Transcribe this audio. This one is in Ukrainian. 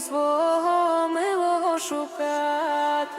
свого милого шукати.